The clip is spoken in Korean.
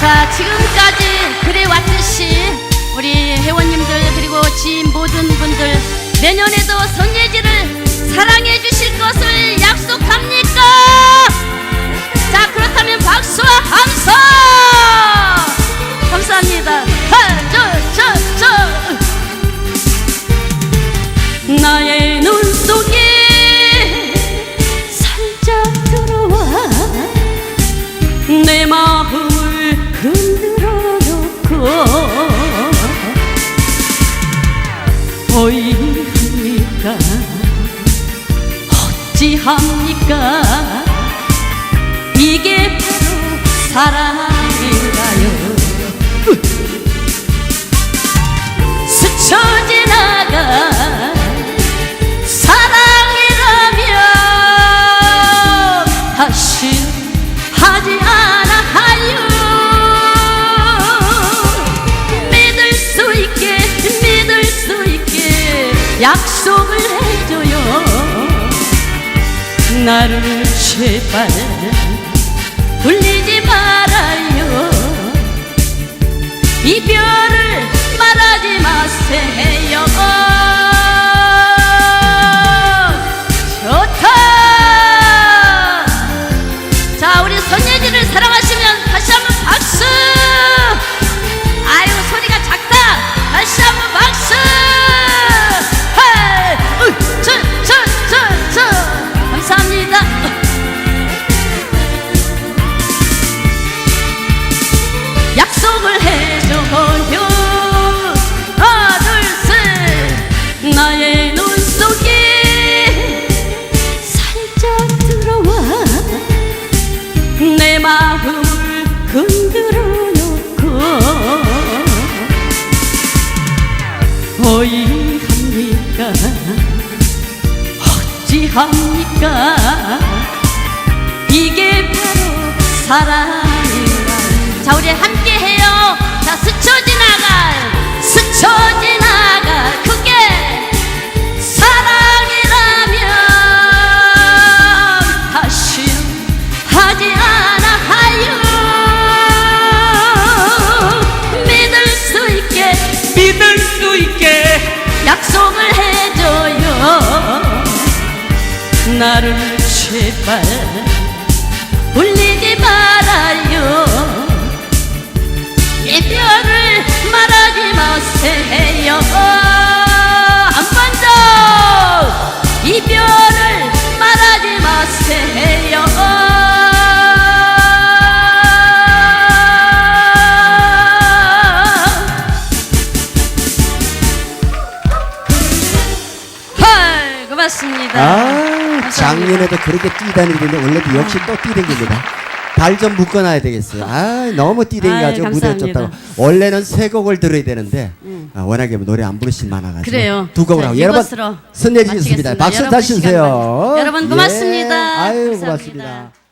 자, 지금까지 어이합니까. 어찌합니까 약속을 해줘요. 나를 제발 울리지 말아요. 이별을 말하지 마세요. 좋다. 자 우리 손예진을 사랑하시면 다시 한번 박수 흔들어 놓고 어이합니까? 어찌합니까? 이게 바로 사랑 나를 제발 울리지 말아요. 이별을 말하지 마세요. 한번더 이별을 말하지 마세요. 헐 고맙습니다. 아, 작년에도 그렇게 뛰다니는데 원래도 역시 또 뛰댕깁니다. 발 좀 묶어놔야 되겠어요. 아, 너무 뛰댕겨가지고 아이, 무대 감사합니다. 쫓다가 원래는 세 곡을 들어야 되는데 아, 워낙에 노래 안 부르실 만화가지고 그래요. 두 곡을 자, 하고 여러분 이것으로. 마치겠습니다. 박수 여러분 다시 시간 주세요. 많이- 여러분 고맙습니다. 예, 아유 감사합니다. 고맙습니다.